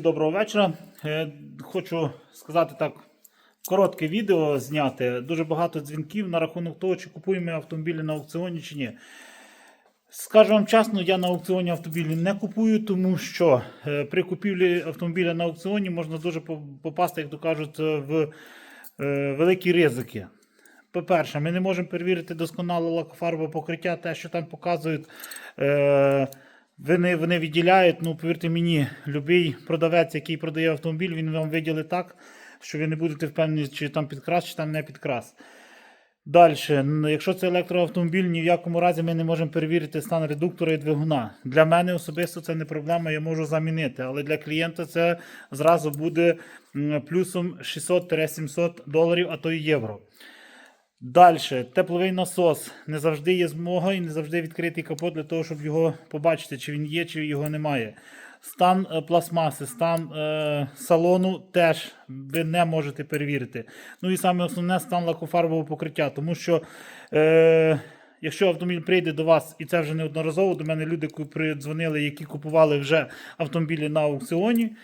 Доброго вечора. Е, Хочу сказати так, коротке відео зняти. Дуже багато дзвінків на рахунок того, чи купуємо автомобілі на аукціоні чи ні. Скажу вам чесно, я на аукціоні автомобілі не купую, тому що е, при купівлі автомобіля на аукціоні можна дуже попасти, як то кажуть, в е, великі ризики. По-перше, ми не можемо перевірити досконало лакофарбове покриття, те, що там показують. Вони, вони відділяють, ну повірте мені, будь-який продавець, який продає автомобіль, він вам виділить так, що ви не будете впевнені, чи там підкрас, чи там не підкрас. Далі, якщо це електроавтомобіль, ні в якому разі ми не можемо перевірити стан редуктора і двигуна. Для мене особисто це не проблема, я можу замінити. Але для клієнта це зразу буде плюсом 600-700 доларів, а то і євро. Далі, тепловий насос. Не завжди є змога і не завжди відкритий капот для того, щоб його побачити, чи він є, чи його немає. Стан е, пластмаси, стан е, салону теж ви не можете перевірити. Ну і саме основне стан лакофарбового покриття. Тому що е, якщо автомобіль прийде до вас, і це вже неодноразово, до мене люди придзвонили, які купували вже автомобілі на аукціоні,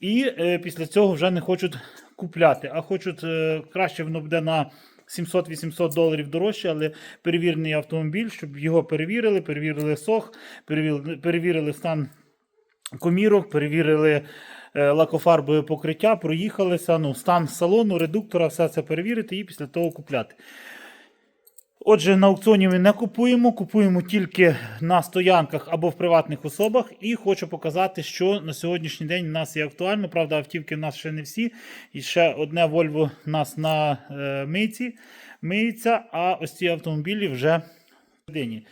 і е, після цього вже не хочуть купляти, а хочуть е, краще воно буде на 700-800 доларів дорожче, але перевірений автомобіль, щоб його перевірили, перевірили сох, перевірили, перевірили стан комірок, перевірили е, лакофарбове покриття, проїхалися, ну, стан салону, редуктора, все це перевірити і після того купляти. Отже, на аукціоні ми не купуємо, купуємо тільки на стоянках або в приватних особах. І хочу показати, що на сьогоднішній день в нас є актуально. Правда, автівки в нас ще не всі. І ще одне Volvo у нас на е, мийці миється, а ось ці автомобілі вже в.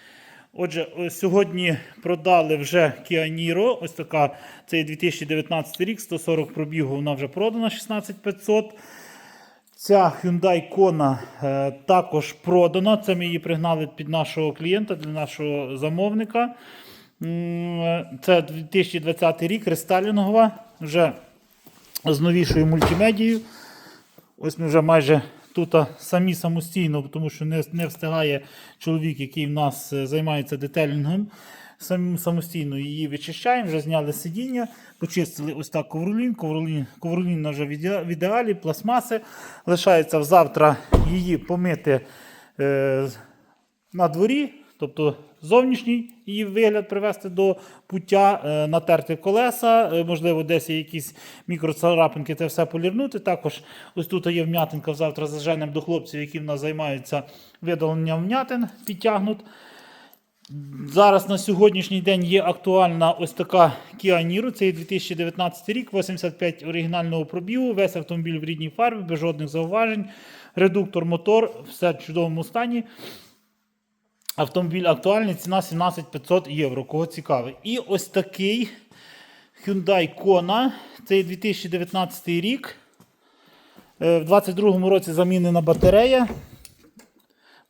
Отже, сьогодні продали вже Kia Niro. Ось така, це 2019 рік, 140 пробігу, вона вже продана 16500. Ця Hyundai Kona е, також продана. Це ми її пригнали під нашого клієнта, для нашого замовника. Це 2020 рік, рестайлінгова, вже з новішою мультимедією. Ось ми вже майже тут самі самостійно, тому що не, не встигає чоловік, який в нас е, займається детелінгом. Самостійно її вичищаємо, вже зняли сидіння, почистили ось так ковролін. Ковролін, ковролін вже в ідеалі, пластмаси. Лишається завтра її помити е, на дворі, тобто зовнішній її вигляд привести до пуття, е, натерти колеса, е, можливо, десь є якісь мікроцарапинки, це все полірнути. Також ось тут є вм'ятинка, завтра заженемо до хлопців, які в нас займаються видаленням вм'ятин, підтягнуть. Зараз на сьогоднішній день є актуальна ось така Kia Niro, це 2019 рік, 85 оригінального пробігу, весь автомобіль в рідній фарбі, без жодних зауважень. Редуктор, мотор, все в чудовому стані. Автомобіль актуальний, ціна 17 500 євро. Кого цікавить. І ось такий Hyundai Kona, це 2019 рік. Е, В 2022 році замінена батарея.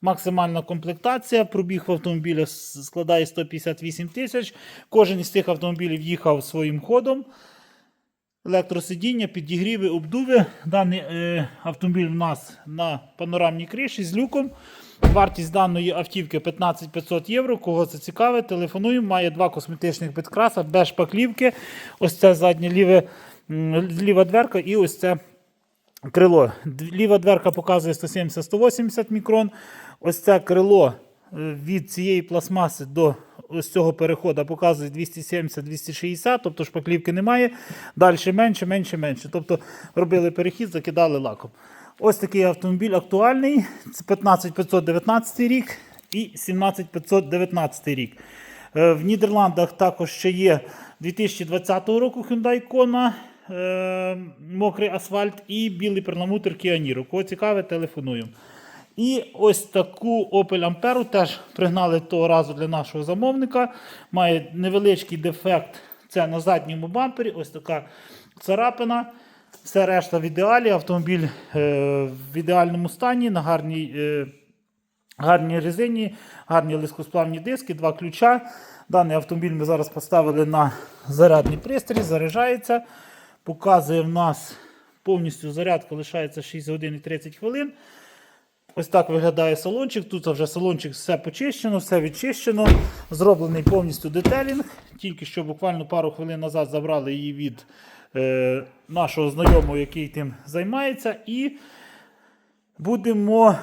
Максимальна комплектація. Пробіг в автомобіля с- складає 158 тисяч. Кожен із цих автомобілів їхав своїм ходом. Електросидіння, підігріви, обдуви. Даний е, автомобіль у нас на панорамній криші з люком. Вартість даної автівки 15 500 євро. Кого це цікавить, телефонуємо. Має два косметичних підкраса, без шпаклівки. Ось це заднє ліве, ліва дверка і ось це крило. Ліва дверка показує 170-180 мікрон. Ось це крило е, від цієї пластмаси до ось цього переходу показує 270-260, тобто шпаклівки немає. Далі менше, менше, менше. Тобто робили перехід, закидали лаком. Ось такий автомобіль актуальний. Це 15519 рік і 17519 рік. Е, В Нідерландах також ще є 2020 року Hyundai Kona, мокрий асфальт і білий перламутр Niro. Кого цікавить, телефонуємо. І ось таку Opel Ampera теж пригнали того разу для нашого замовника. Має невеличкий дефект. Це на задньому бампері. Ось така царапина. Все решта в ідеалі. Автомобіль е, в ідеальному стані, на гарній. Е, Гарні резині, гарні лискосплавні диски, два ключа. Даний автомобіль ми зараз поставили на зарядний пристрій, заряджається. Показує в нас повністю зарядка лишається 6 годин і 30 хвилин. Ось так виглядає салончик. Тут вже салончик все почищено, все відчищено. Зроблений повністю детелінг. Тільки що буквально пару хвилин назад забрали її від е, нашого знайомого, який тим займається. І будемо е,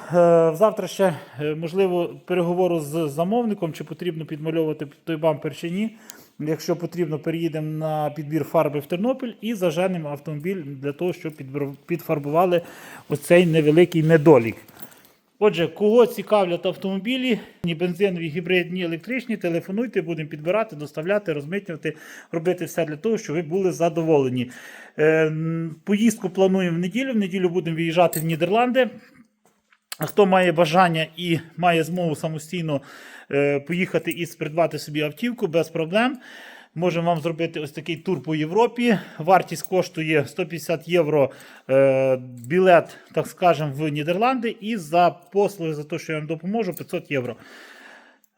завтра ще, е, можливо, переговору з замовником, чи потрібно підмальовувати той бампер чи ні. Якщо потрібно, переїдемо на підбір фарби в Тернопіль і заженемо автомобіль для того, щоб підфарбували оцей невеликий недолік. Отже, кого цікавлять автомобілі, ні бензинові, гібридні, електричні, телефонуйте, будемо підбирати, доставляти, розмитнювати, робити все для того, щоб ви були задоволені. Е, поїздку плануємо в неділю. В неділю будемо виїжджати в Нідерланди. Хто має бажання і має змогу самостійно е, поїхати і придбати собі автівку без проблем. Можемо вам зробити ось такий тур по Європі. Вартість коштує 150 євро е, білет, так скажемо, в Нідерланди. І за послуги, за те, що я вам допоможу, 500 євро.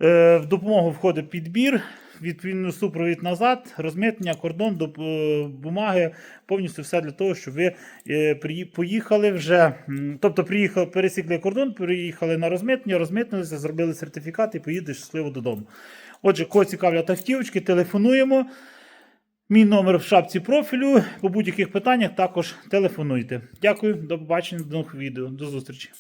Е, В допомогу входить підбір, відповідно супровід назад, розмитнення, кордон, доп- е, бумаги, повністю все для того, щоб ви е, поїхали вже. Тобто приїхали, пересікли кордон, приїхали на розмитнення, розмитнилися, зробили сертифікат і поїдете щасливо додому. Отже, кого цікавлять автівочки, телефонуємо. Мій номер в шапці профілю. По будь-яких питаннях також телефонуйте. Дякую, до побачення, до нових відео. До зустрічі.